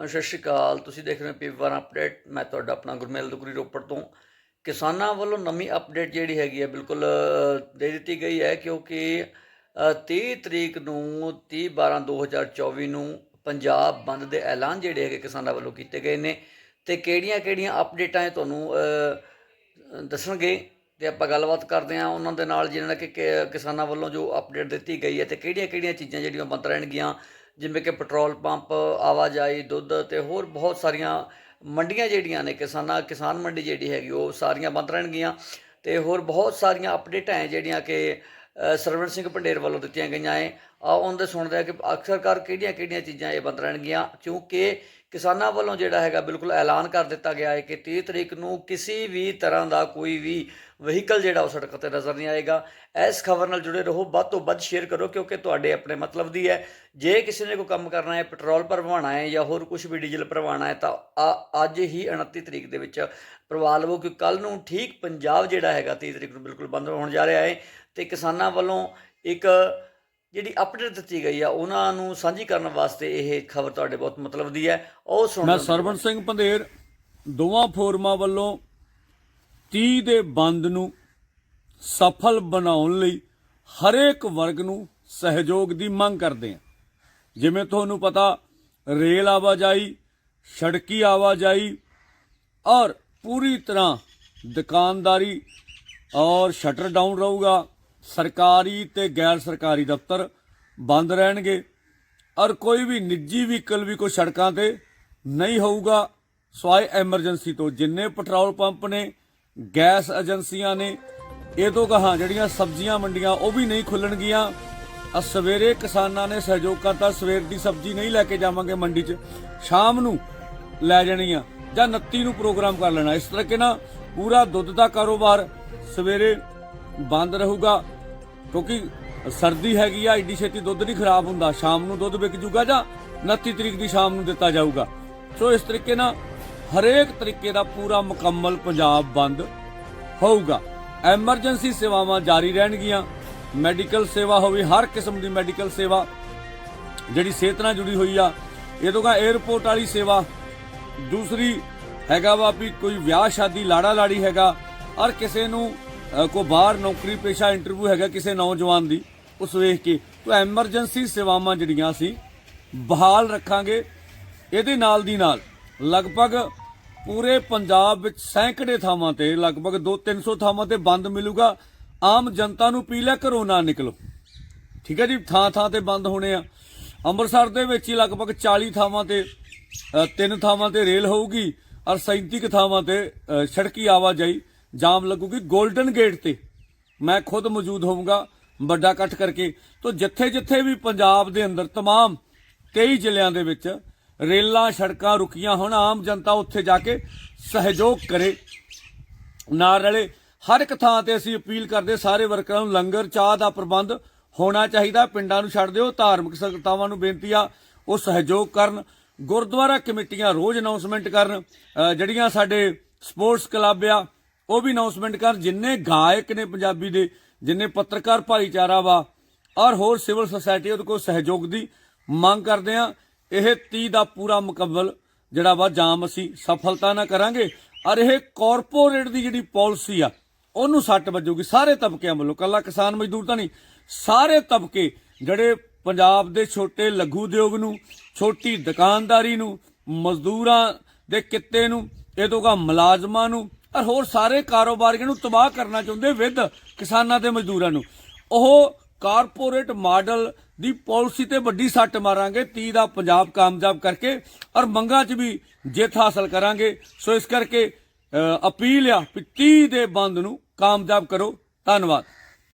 ਹਾਂ, ਸਤਿ ਸ਼੍ਰੀ ਅਕਾਲ। ਤੁਸੀਂ ਦੇਖ ਰਹੇ ਹੋ ਪੀਵਨ ਅਪਡੇਟ। ਮੈਂ ਤੁਹਾਡਾ ਆਪਣਾ ਗੁਰਮੇਲ ਦੁਗਰੀ ਰੋਪੜ ਤੋਂ। ਕਿਸਾਨਾਂ ਵੱਲੋਂ ਨਵੀਂ ਅਪਡੇਟ ਜਿਹੜੀ ਹੈਗੀ ਹੈ ਬਿਲਕੁਲ ਦੇ ਦਿੱਤੀ ਗਈ ਹੈ ਕਿਉਂਕਿ ਅ, 30 ਤਰੀਕ ਨੂੰ 30 12 2024 ਨੂੰ ਪੰਜਾਬ ਬੰਦ ਦੇ ਐਲਾਨ ਜਿਹੜੇ ਹੈਗੇ ਕਿਸਾਨਾਂ ਵੱਲੋਂ ਕੀਤੇ ਗਏ ਨੇ। ਤੇ ਕਿਹੜੀਆਂ-ਕਿਹੜੀਆਂ ਅਪਡੇਟਾਂ ਇਹ ਤੁਹਾਨੂੰ ਦੱਸਣਗੇ? ਤੇ ਆਪਾਂ ਗੱਲਬਾਤ ਕਰਦੇ ਹਾਂ ਉਹਨਾਂ ਦੇ ਨਾਲ ਜਿਹਨਾਂ ਕਿ ਕਿ- ਕਿਸਾਨਾਂ ਵੱਲੋਂ ਜੋ ਅਪਡੇਟ ਦਿੱਤੀ ਗਈ ਹੈ ਤੇ ਕਿਹੜੀਆਂ-ਕਿਹੜੀਆਂ ਚੀਜ਼ਾਂ ਜਿਹੜੀਆਂ ਬੰਦ ਰਹਿਣਗੀਆਂ ਜਿਵੇਂ ਕਿ ਪੈਟਰੋਲ ਪੰਪ, ਆਵਾਜਾਈ, ਦੁੱਧ ਤੇ ਹੋਰ ਬਹੁਤ ਸਾਰੀਆਂ ਮੰਡੀਆਂ ਜਿਹੜੀਆਂ ਨੇ, ਕਿਸਾਨਾਂ, ਕਿਸਾਨ ਮੰਡੀ ਜਿਹੜੀ ਹੈਗੀ, ਉਹ ਸਾਰੀਆਂ ਬੰਦ ਰਹਿਣਗੀਆਂ। ਤੇ ਹੋਰ ਬਹੁਤ ਸਾਰੀਆਂ ਅਪਡੇਟਾਂ ਹੈ ਜਿਹੜੀਆਂ ਕਿ ਸਰਵਣ ਸਿੰਘ ਪੰਡੇਰ ਵੱਲੋਂ ਦਿੱਤੀਆਂ ਗਈਆਂ ਹੈ ਆਓ ਉਹਨਾਂ ਸੁਣਦੇ ਆ ਕਿ ਅਕਸਰਕਾਰ ਕਿਹੜੀਆਂ-ਕਿਹੜੀਆਂ ਚੀਜ਼ਾਂ ਇਹ ਬੰਦ ਰਹਿਣਗੀਆਂ, ਕਿਉਂਕਿ ਕਿਸਾਨਾਂ ਵੱਲੋਂ ਜਿਹੜਾ ਹੈਗਾ ਬਿਲਕੁਲ ਐਲਾਨ ਕਰ ਦਿੱਤਾ ਗਿਆ ਹੈ ਕਿ 30 ਤਰੀਕ ਨੂੰ ਕਿਸੇ ਵੀ ਤਰ੍ਹਾਂ ਦਾ ਕੋਈ ਵੀ ਵਹੀਕਲ ਜਿਹੜਾ ਉਹ ਸੜਕ ਤੇ ਨਜ਼ਰ ਨਹੀਂ ਆਏਗਾ। ਇਸ ਖਬਰ ਨਾਲ ਜੁੜੇ ਰਹੋ, ਵੱਧ ਤੋਂ ਵੱਧ ਸ਼ੇਅਰ ਕਰੋ, ਕਿਉਂਕਿ ਤੁਹਾਡੇ ਆਪਣੇ ਮਤਲਬ ਦੀ ਹੈ। ਜੇ ਕਿਸੇ ਨੇ ਕੋਈ ਕੰਮ ਕਰਨਾ ਹੈ, ਪੈਟਰੋਲ ਭਰਵਾਉਣਾ ਹੈ ਜਾਂ ਹੋਰ ਕੁਝ ਵੀ ਡੀਜ਼ਲ ਭਰਵਾਉਣਾ ਹੈ, ਤਾਂ ਆ- ਅੱਜ ਹੀ 29 ਤਰੀਕ ਦੇ ਵਿੱਚ ਭਰਵਾ ਲਵੋ ਕਿ ਕੱਲ ਨੂੰ ਠੀਕ ਪੰਜਾਬ ਜਿਹੜਾ ਹੈਗਾ 30 ਤਰੀਕ ਨੂੰ ਬਿਲਕੁਲ ਬੰਦ ਹੋਣ ਜਾ ਰਿਹਾ ਹੈ। ਤੇ ਕਿਸਾਨਾਂ ਵੱਲੋਂ ਇੱਕ ਜਿਹੜੀ ਅਪਡੇਟ ਦਿੱਤੀ ਗਈ ਆ ਉਹਨਾਂ ਨੂੰ ਸਾਂਝੀ ਕਰਨ ਵਾਸਤੇ ਇਹ ਖਬਰ ਤੁਹਾਡੇ ਬਹੁਤ ਮਤਲਬ ਦੀ ਹੈ। ਉਹ ਸੁਣੋ ਮੈਂ ਸਰਵਣ ਸਿੰਘ ਪੰਧੇਰ ਦੋਵਾਂ ਫੋਰਮਾਂ ਵੱਲੋਂ 30 ਦੇ ਬੰਦ ਨੂੰ ਸਫਲ ਬਣਾਉਣ ਲਈ ਹਰੇਕ ਵਰਗ ਨੂੰ ਸਹਿਯੋਗ ਦੀ ਮੰਗ ਕਰਦੇ ਹਾਂ। ਜਿਵੇਂ ਤੁਹਾਨੂੰ ਪਤਾ ਰੇਲ ਆਵਾਜਾਈ ਸੜਕੀ ਆਵਾਜਾਈ ਔਰ ਪੂਰੀ ਤਰ੍ਹਾਂ ਦੁਕਾਨਦਾਰੀ ਔਰ ਸ਼ਟਰ ਡਾਊਨ ਰਹੂਗਾ। ਸਰਕਾਰੀ ਤੇ ਗੈਰ ਸਰਕਾਰੀ ਦਫ਼ਤਰ ਬੰਦ ਰਹਿਣਗੇ। ਔਰ ਕੋਈ ਵੀ ਨਿੱਜੀ ਵਹੀਕਲ ਵੀ ਕੋਈ ਸੜਕਾਂ ਤੇ ਨਹੀਂ ਹੋਊਗਾ। ਸਵਾਏ ਐਮਰਜੈਂਸੀ ਤੋਂ ਜਿੰਨੇ ਪੈਟਰੋਲ ਪੰਪ ਨੇ, ਗੈਸ ਏਜੰਸੀਆਂ ਨੇ, ਇਹ ਤੋਂ ਕਹਾ ਜਿਹੜੀਆਂ ਸਬਜ਼ੀਆਂ ਮੰਡੀਆਂ ਉਹ ਵੀ ਨਹੀਂ ਖੁੱਲਣਗੀਆਂ। ਆ ਸਵੇਰੇ ਕਿਸਾਨਾਂ ਨੇ ਸਹਿਯੋਗ ਕਰਤਾ, ਸਵੇਰ ਦੀ ਸਬਜ਼ੀ ਨਹੀਂ ਲੈ ਕੇ ਜਾਵਾਂਗੇ ਮੰਡੀ 'ਚ, ਸ਼ਾਮ ਨੂੰ ਲੈ ਜਾਣੀਆਂ ਜਾਂ 29 ਨੂੰ ਪ੍ਰੋਗਰਾਮ ਕਰ ਲੈਣਾ। ਇਸ ਤਰ੍ਹਾਂ ਕਿ ਨਾ ਪੂਰਾ ਦੁੱਧ ਦਾ ਕਾਰੋਬਾਰ ਸਵੇਰੇ ਬੰਦ ਰਹੂਗਾ। ਕਿਉਂਕਿ ਸਰਦੀ ਹੈਗੀ ਆ ਏਡੀ ਛੇਤੀ ਦੁੱਧ ਨਹੀਂ ਖਰਾਬ ਹੁੰਦਾ। ਸ਼ਾਮ ਨੂੰ ਦੁੱਧ ਵਿਕ ਜੂਗਾ ਜਾਂ 29 ਤਰੀਕ ਦੀ ਸ਼ਾਮ ਨੂੰ ਦਿੱਤਾ ਜਾਊਗਾ। ਸੋ ਇਸ ਤਰੀਕੇ ਨਾਲ ਹਰੇਕ ਤਰੀਕੇ ਦਾ ਪੂਰਾ ਮੁਕੰਮਲ ਪੰਜਾਬ ਬੰਦ ਹੋਊਗਾ। ਐਮਰਜੈਂਸੀ ਸੇਵਾਵਾਂ ਜਾਰੀ ਰਹਿਣਗੀਆਂ। ਮੈਡੀਕਲ ਸੇਵਾ ਹੋਵੇ, ਹਰ ਕਿਸਮ ਦੀ ਮੈਡੀਕਲ ਸੇਵਾ ਜਿਹੜੀ ਸਿਹਤ ਨਾਲ ਜੁੜੀ ਹੋਈ ਆ। ਇਹ ਤੋਂ ਕਾ 에어ਪੋਰਟ ਵਾਲੀ ਸੇਵਾ। ਦੂਸਰੀ ਹੈਗਾ ਵਾ ਵੀ ਕੋਈ ਵਿਆਹ ਸ਼ਾਦੀ ਲਾੜਾ ਲਾੜੀ ਹੈਗਾ। ਔਰ ਕਿਸੇ ਨੂੰ ਅ, ਕੋਈ ਬਾਹਰ ਨੌਕਰੀ ਪੇਸ਼ਾ ਇੰਟਰਵਿਊ ਹੈਗਾ ਕਿਸੇ ਨੌਜਵਾਨ ਦੀ ਉਸ ਵੇਖ ਕੇ ਕੋਈ ਐਮਰਜੈਂਸੀ ਸੇਵਾਵਾਂ ਜਿਹੜੀਆਂ ਸੀ ਬਹਾਲ ਰੱਖਾਂਗੇ ਇਹਦੇ ਨਾਲ ਦੀ ਨਾਲ ਲਗਭਗ ਪੂਰੇ ਪੰਜਾਬ ਵਿੱਚ ਸੈਂਕੜੇ ਥਾਵਾਂ ਤੇ ਲਗਭਗ 2-300 ਥਾਵਾਂ ਤੇ ਬੰਦ ਮਿਲੂਗਾ। ਆਮ ਜਨਤਾ ਨੂੰ ਅਪੀਲ ਹੈ ਘਰੋਂ ਨਾ ਨਿਕਲੋ। ਠੀਕ ਹੈ ਜੀ ਥਾਂ ਥਾਂ ਤੇ ਬੰਦ ਹੋਣੇ ਆ। ਅੰਮ੍ਰਿਤਸਰ ਦੇ ਵਿੱਚ ਹੀ ਲਗਭਗ 40 ਥਾਵਾਂ ਤੇ ਤਿੰਨ ਥਾਵਾਂ ਤੇ ਰੇਲ ਹੋਊਗੀ ਔਰ 37 ਕੁ ਥਾਵਾਂ ਤੇ ਸੜਕੀ ਆਵਾਜਾਈ ਜਾਮ ਲੱਗੂਗੀ 골ਡਨ ਗੇਟ ਤੇ। ਮੈਂ ਖੁਦ ਮੌਜੂਦ ਹੋਵਾਂਗਾ ਵੱਡਾ ਇਕੱਠ ਕਰਕੇ। ਤੋ ਜਿੱਥੇ-ਜਿੱਥੇ ਵੀ ਪੰਜਾਬ ਦੇ ਅੰਦਰ ਤਮਾਮ ਕਈ ਜ਼ਿਲ੍ਹਿਆਂ ਦੇ ਵਿੱਚ ਰੇਲਾਂ, ਸੜਕਾਂ ਰੁਕੀਆਂ ਹੋਣ, ਆਮ ਜਨਤਾ ਉੱਥੇ ਜਾ ਕੇ ਸਹਿਯੋਗ ਕਰੇ। ਨਾਲ ਰਲੇ ਹਰ ਇੱਕ ਥਾਂ ਤੇ ਅਸੀਂ ਅਪੀਲ ਕਰਦੇ ਸਾਰੇ ਵਰਕਰਾਂ ਨੂੰ ਲੰਗਰ, ਚਾਹ ਦਾ ਪ੍ਰਬੰਧ ਹੋਣਾ ਚਾਹੀਦਾ। ਪਿੰਡਾਂ ਨੂੰ ਛੱਡ ਦਿਓ, ਧਾਰਮਿਕ ਸੰਸਥਾਵਾਂ ਨੂੰ ਬੇਨਤੀ ਆ ਉਹ ਸਹਿਯੋਗ ਕਰਨ। ਗੁਰਦੁਆਰਾ ਕਮੇਟੀਆਂ ਰੋਜ਼ ਅਨਾਉਂਸਮੈਂਟ ਕਰਨ। ਜਿਹੜੀਆਂ ਸਾਡੇ ਸਪੋਰਟਸ ਕਲੱਬ ਆ ਉਹ ਵੀ ਅਨਾਉਂਸਮੈਂਟ ਕਰਨ ਜਿੰਨੇ ਗਾਇਕ ਨੇ ਪੰਜਾਬੀ ਦੇ, ਜਿੰਨੇ ਪੱਤਰਕਾਰ ਭਾਈਚਾਰਾ ਵਾ, ਔਰ ਹੋਰ ਸਿਵਲ ਸੁਸਾਇਟੀ ਉਹਦੇ ਕੋਲ ਸਹਿਯੋਗ ਦੀ ਮੰਗ ਕਰਦੇ ਆ, ਇਹ 30 ਦਾ ਪੂਰਾ ਮੁਕੰਮਲ ਜਿਹੜਾ ਵਾ ਜਾਮ ਅਸੀਂ ਸਫਲਤਾ ਨਾਲ ਕਰਾਂਗੇ, ਔਰ ਇਹ ਕਾਰਪੋਰੇਟ ਦੀ ਜਿਹੜੀ ਪਾਲਿਸੀ ਆ, ਉਹਨੂੰ ਸੱਟ ਵੱਜੂਗੀ। ਸਾਰੇ ਤਬਕਿਆਂ ਵੱਲੋਂ, ਕੱਲਾ ਕਿਸਾਨ ਮਜ਼ਦੂਰ ਤਾਂ ਨਹੀਂ, ਸਾਰੇ ਤਬਕੇ, ਜਿਹੜੇ ਪੰਜਾਬ ਦੇ ਛੋਟੇ ਲਘੂ ਉਦਯੋਗ ਨੂੰ, ਛੋਟੀ ਦੁਕਾਨਦਾਰੀ ਨੂੰ, ਮਜ਼ਦੂਰਾਂ ਦੇ ਕਿੱਤੇ ਨੂੰ, ਇਹ ਤੋਂ ਕਾ ਮੁਲਾਜ਼ਮਾਂ ਨੂੰ ਔਰ ਹੋਰ ਸਾਰੇ ਕਾਰੋਬਾਰੀਆਂ ਨੂੰ ਤਬਾਹ ਕਰਨਾ ਚਾਹੁੰਦੇ ਵਿਦ ਕਿਸਾਨਾਂ ਤੇ ਮਜ਼ਦੂਰਾਂ ਨੂੰ। ਉਹ ਕਾਰਪੋਰੇਟ ਮਾਡਲ ਦੀ ਪਾਲਿਸੀ ਤੇ ਵੱਡੀ ਸੱਟ ਮਾਰਾਂਗੇ 30 ਦਾ ਪੰਜਾਬ ਕਾਮਯਾਬ ਕਰਕੇ ਔਰ ਮੰਗਾਂ 'ਚ ਵੀ ਜਿੱਤ ਹਾਸਲ ਕਰਾਂਗੇ। ਸੋ ਇਸ ਕਰਕੇ ਅਪੀਲ ਆ ਵੀ 30 ਦੇ ਬੰਦ ਨੂੰ ਕਾਮਯਾਬ ਕਰੋ। ਧੰਨਵਾਦ।